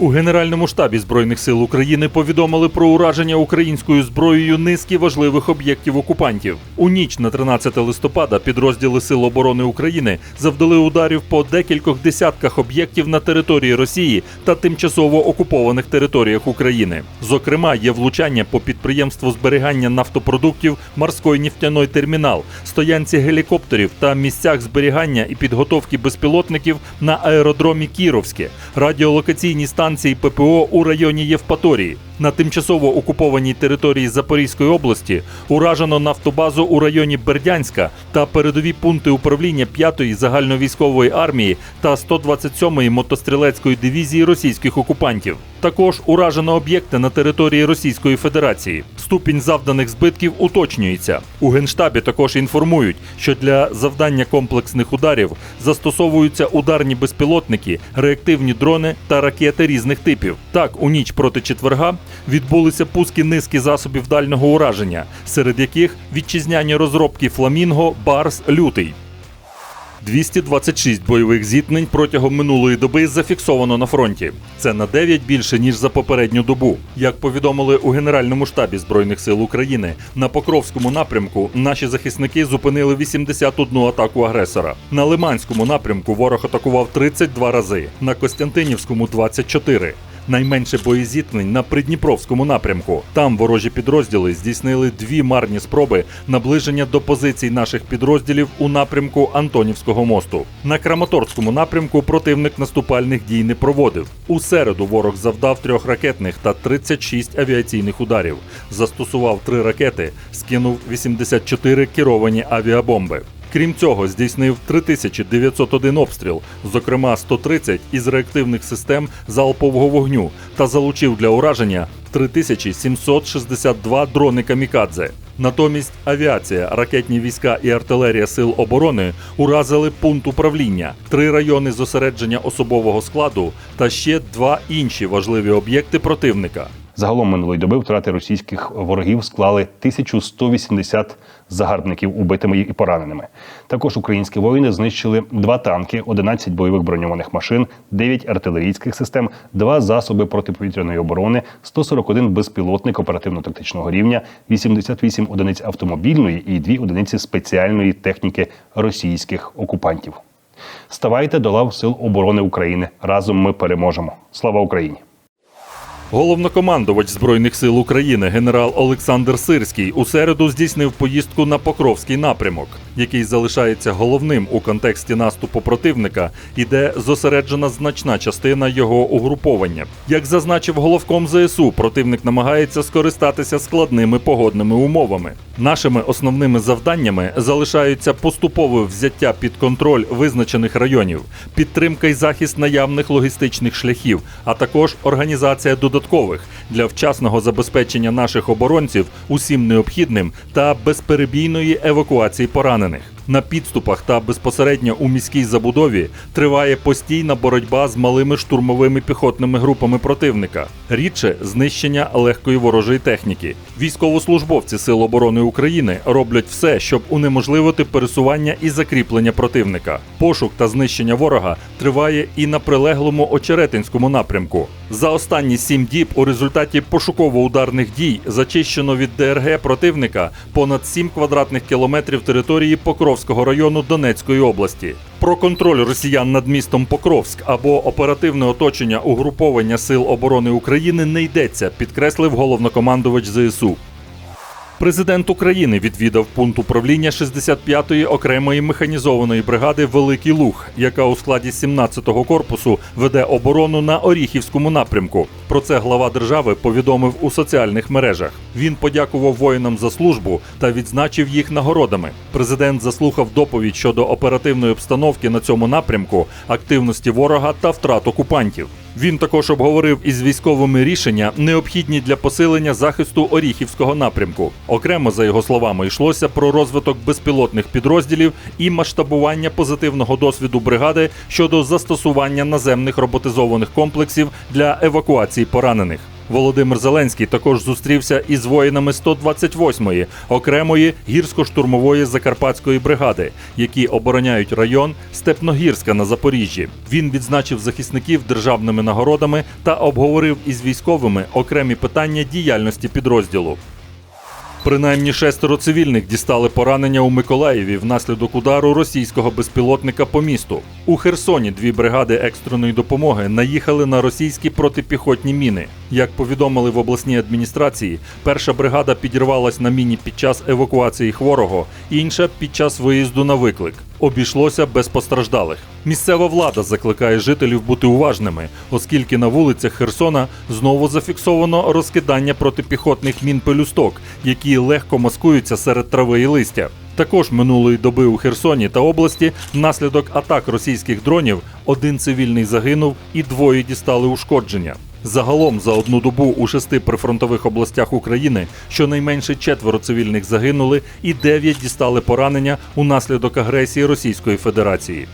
У Генеральному штабі Збройних сил України повідомили про ураження українською зброєю низки важливих об'єктів окупантів. У ніч на 13 листопада підрозділи Сил оборони України завдали ударів по декількох десятках об'єктів на території Росії та тимчасово окупованих територіях України. Зокрема, є влучання по підприємству зберігання нафтопродуктів Морський нефтяний термінал, стоянці гелікоптерів та місцях зберігання і підготовки безпілотників на аеродромі Кіровське, радіолокаційні станції ППО у районі Євпаторії. На тимчасово окупованій території Запорізької області уражено нафтобазу у районі Бердянська та передові пункти управління 5-ї загальновійськової армії та 127-ї мотострілецької дивізії російських окупантів. Також уражено об'єкти на території Російської Федерації. Ступінь завданих збитків уточнюється. У генштабі також інформують, що для завдання комплексних ударів застосовуються ударні безпілотники, реактивні дрони та ракети різних типів. Так, у ніч проти четверга відбулися пуски низки засобів дальнього ураження, серед яких вітчизняні розробки Фламінго, Барс, Лютий. 226 бойових зіткнень протягом минулої доби зафіксовано на фронті. Це на 9 більше ніж за попередню добу. Як повідомили у Генеральному штабі Збройних сил України, на Покровському напрямку наші захисники зупинили 81 атаку агресора. На Лиманському напрямку ворог атакував 32 рази, на Костянтинівському 24. Найменше боєзіткнень на Придніпровському напрямку. Там ворожі підрозділи здійснили дві марні спроби наближення до позицій наших підрозділів у напрямку Антонівського мосту. На Краматорському напрямку противник наступальних дій не проводив. У середу ворог завдав трьох ракетних та 36 авіаційних ударів. Застосував три ракети, скинув 84 керовані авіабомби. Крім цього, здійснив 3901 обстріл, зокрема 130 із реактивних систем залпового вогню, та залучив для ураження 3762 дрони камікадзе. Натомість авіація, ракетні війська і артилерія сил оборони уразили пункт управління, три райони зосередження особового складу та ще два інші важливі об'єкти противника. Загалом минулої доби втрати російських ворогів склали 1180 загарбників убитими і пораненими. Також українські воїни знищили два танки, 11 бойових броньованих машин, 9 артилерійських систем, два засоби протиповітряної оборони, 141 безпілотник оперативно-тактичного рівня, 88 одиниць автомобільної і 2 одиниці спеціальної техніки російських окупантів. Ставайте до лав Сил оборони України. Разом ми переможемо. Слава Україні! Головнокомандувач Збройних сил України генерал Олександр Сирський у середу здійснив поїздку на Покровський напрямок, який залишається головним у контексті наступу противника і де зосереджена значна частина його угруповання. Як зазначив головком ЗСУ, противник намагається скористатися складними погодними умовами. Нашими основними завданнями залишаються поступове взяття під контроль визначених районів, підтримка і захист наявних логістичних шляхів, а також організація додаткових для вчасного забезпечення наших оборонців усім необхідним та безперебійної евакуації поранених. На підступах та безпосередньо у міській забудові триває постійна боротьба з малими штурмовими піхотними групами противника, рідше знищення легкої ворожої техніки. Військовослужбовці Сил оборони України роблять все, щоб унеможливити пересування і закріплення противника. Пошук та знищення ворога триває і на прилеглому Очеретинському напрямку. За останні сім діб у результаті пошуково-ударних дій зачищено від ДРГ противника понад 7 квадратних кілометрів території Покровського району Донецької області. Про контроль росіян над містом Покровськ або оперативне оточення угруповання Сил оборони України не йдеться, підкреслив головнокомандувач ЗСУ. Президент України відвідав пункт управління 65-ї окремої механізованої бригади Великий Луг, яка у складі 17-го корпусу веде оборону на Оріхівському напрямку. Про це глава держави повідомив у соціальних мережах. Він подякував воїнам за службу та відзначив їх нагородами. Президент заслухав доповідь щодо оперативної обстановки на цьому напрямку, активності ворога та втрат окупантів. Він також обговорив із військовими рішення, необхідні для посилення захисту Оріхівського напрямку. Окремо, за його словами, йшлося про розвиток безпілотних підрозділів і масштабування позитивного досвіду бригади щодо застосування наземних роботизованих комплексів для евакуації поранених. Володимир Зеленський також зустрівся із воїнами 128-ї окремої гірсько-штурмової закарпатської бригади, які обороняють район Степногірська на Запоріжжі. Він відзначив захисників державними нагородами та обговорив із військовими окремі питання діяльності підрозділу. Принаймні шестеро цивільних дістали поранення у Миколаєві внаслідок удару російського безпілотника по місту. У Херсоні дві бригади екстреної допомоги наїхали на російські протипіхотні міни. Як повідомили в обласній адміністрації, перша бригада підірвалась на міні під час евакуації хворого, інша під час виїзду на виклик. Обійшлося без постраждалих. Місцева влада закликає жителів бути уважними, оскільки на вулицях Херсона знову зафіксовано розкидання протипіхотних мін пелюсток, які легко маскуються серед трави і листя. Також минулої доби у Херсоні та області внаслідок атак російських дронів один цивільний загинув і двоє дістали ушкодження. Загалом за одну добу у шести прифронтових областях України щонайменше четверо цивільних загинули і дев'ять дістали поранення унаслідок агресії Російської Федерації.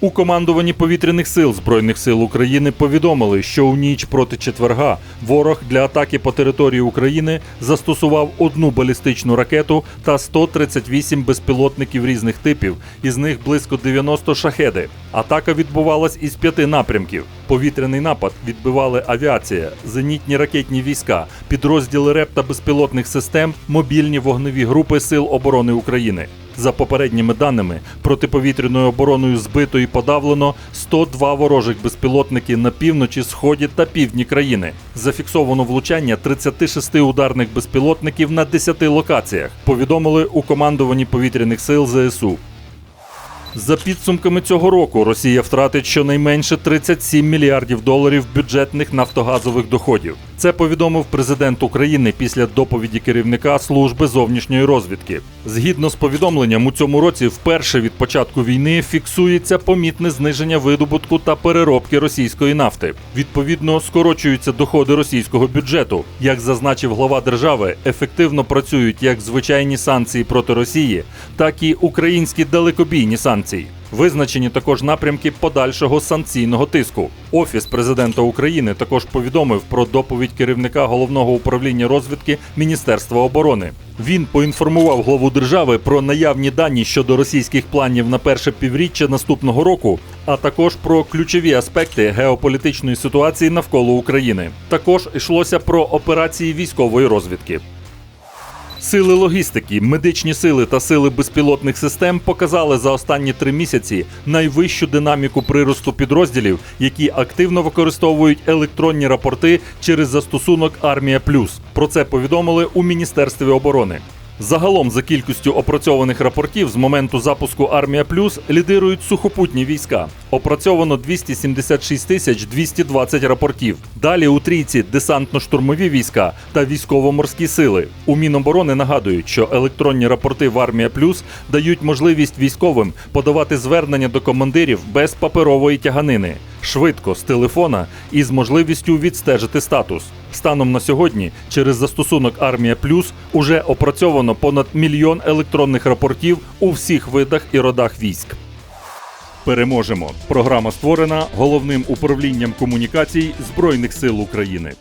У командуванні повітряних сил Збройних сил України повідомили, що у ніч проти четверга ворог для атаки по території України застосував одну балістичну ракету та 138 безпілотників різних типів, із них близько 90 шахеди. Атака відбувалась із п'яти напрямків. Повітряний напад відбивали авіація, зенітні ракетні війська, підрозділи РЕП та безпілотних систем, мобільні вогневі групи Сил оборони України. За попередніми даними, протиповітряною обороною збито і подавлено 102 ворожих безпілотники на півночі, сході та півдні країни. Зафіксовано влучання 36 ударних безпілотників на 10 локаціях. Повідомили у командуванні повітряних сил ЗСУ. За підсумками цього року Росія втратить щонайменше 37 мільярдів доларів бюджетних нафтогазових доходів. Це повідомив президент України після доповіді керівника служби зовнішньої розвідки. Згідно з повідомленням, у цьому році вперше від початку війни фіксується помітне зниження видобутку та переробки російської нафти. Відповідно, скорочуються доходи російського бюджету. Як зазначив глава держави, ефективно працюють як звичайні санкції проти Росії, так і українські далекобійні санкції. Визначені також напрямки подальшого санкційного тиску. Офіс президента України також повідомив про доповідь керівника головного управління розвідки Міністерства оборони. Він поінформував главу держави про наявні дані щодо російських планів на перше півріччя наступного року, а також про ключові аспекти геополітичної ситуації навколо України. Також йшлося про операції військової розвідки. Сили логістики, медичні сили та сили безпілотних систем показали за останні три місяці найвищу динаміку приросту підрозділів, які активно використовують електронні рапорти через застосунок Армія Плюс. Про це повідомили у Міністерстві оборони. Загалом за кількістю опрацьованих рапортів з моменту запуску Армія Плюс лідирують сухопутні війська. Опрацьовано 276 тисяч 220 рапортів. Далі у трійці десантно-штурмові війська та військово-морські сили. У Міноборони нагадують, що електронні рапорти в Армія Плюс дають можливість військовим подавати звернення до командирів без паперової тяганини, швидко з телефона і з можливістю відстежити статус. Станом на сьогодні через застосунок Армія Плюс уже опрацьовано понад мільйон електронних рапортів у всіх видах і родах військ. Переможемо. Програма створена головним управлінням комунікацій Збройних сил України.